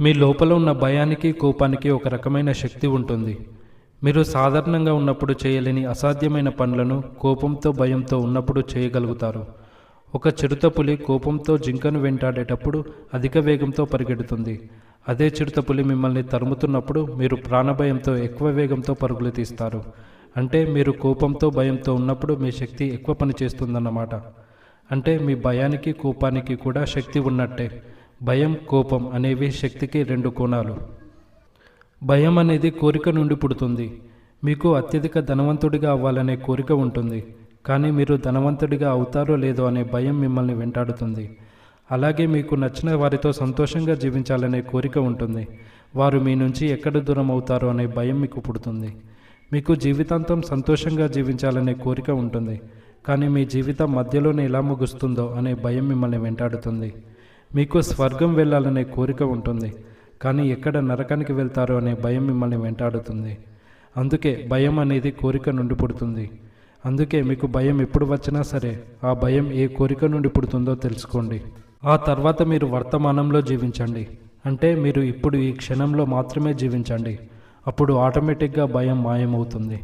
మీ లోపల ఉన్న భయానికి కోపానికి ఒక రకమైన శక్తి ఉంటుంది. మీరు సాధారణంగా ఉన్నప్పుడు చేయలేని అసాధ్యమైన పనులను కోపంతో భయంతో ఉన్నప్పుడు చేయగలుగుతారు. ఒక చిరుతపులి కోపంతో జింకను వెంటాడేటప్పుడు అధిక వేగంతో పరిగెడుతుంది. అదే చిరుతపులి మిమ్మల్ని తరుముతున్నప్పుడు మీరు ప్రాణభయంతో ఎక్కువ వేగంతో పరుగులు తీస్తారు. అంటే మీరు కోపంతో భయంతో ఉన్నప్పుడు మీ శక్తి ఎక్కువ పని చేస్తుందన్నమాట అంటే మీ భయానికి కోపానికి కూడా శక్తి ఉన్నట్టే. భయం కోపం అనేవి శక్తికి రెండు కోణాలు. భయం అనేది కోరిక నుండి పుడుతుంది. మీకు అత్యధిక ధనవంతుడిగా అవ్వాలనే కోరిక ఉంటుంది. కానీ మీరు ధనవంతుడిగా అవుతారో లేదో అనే భయం మిమ్మల్ని వెంటాడుతుంది. అలాగే మీకు నచ్చిన వారితో సంతోషంగా జీవించాలనే కోరిక ఉంటుంది. వారు మీ నుంచి ఎక్కడ దూరం అవుతారో అనే భయం మీకు పుడుతుంది. మీకు జీవితాంతం సంతోషంగా జీవించాలనే కోరిక ఉంటుంది. కానీ మీ జీవితం మధ్యలోనే ఎలా ముగుస్తుందో అనే భయం మిమ్మల్ని వెంటాడుతుంది. మీకు స్వర్గం వెళ్ళాలనే కోరిక ఉంటుంది కానీ ఎక్కడ నరకానికి వెళ్తారో అనే భయం మిమ్మల్ని వెంటాడుతుంది. అందుకే భయం అనేది కోరిక నుండి పుడుతుంది. అందుకే మీకు భయం ఎప్పుడు వచ్చినా సరే ఆ భయం ఏ కోరిక నుండి పుడుతుందో తెలుసుకోండి. ఆ తర్వాత మీరు వర్తమానంలో జీవించండి. అంటే మీరు ఇప్పుడు ఈ క్షణంలో మాత్రమే జీవించండి. అప్పుడు ఆటోమేటిక్గా భయం మాయమవుతుంది.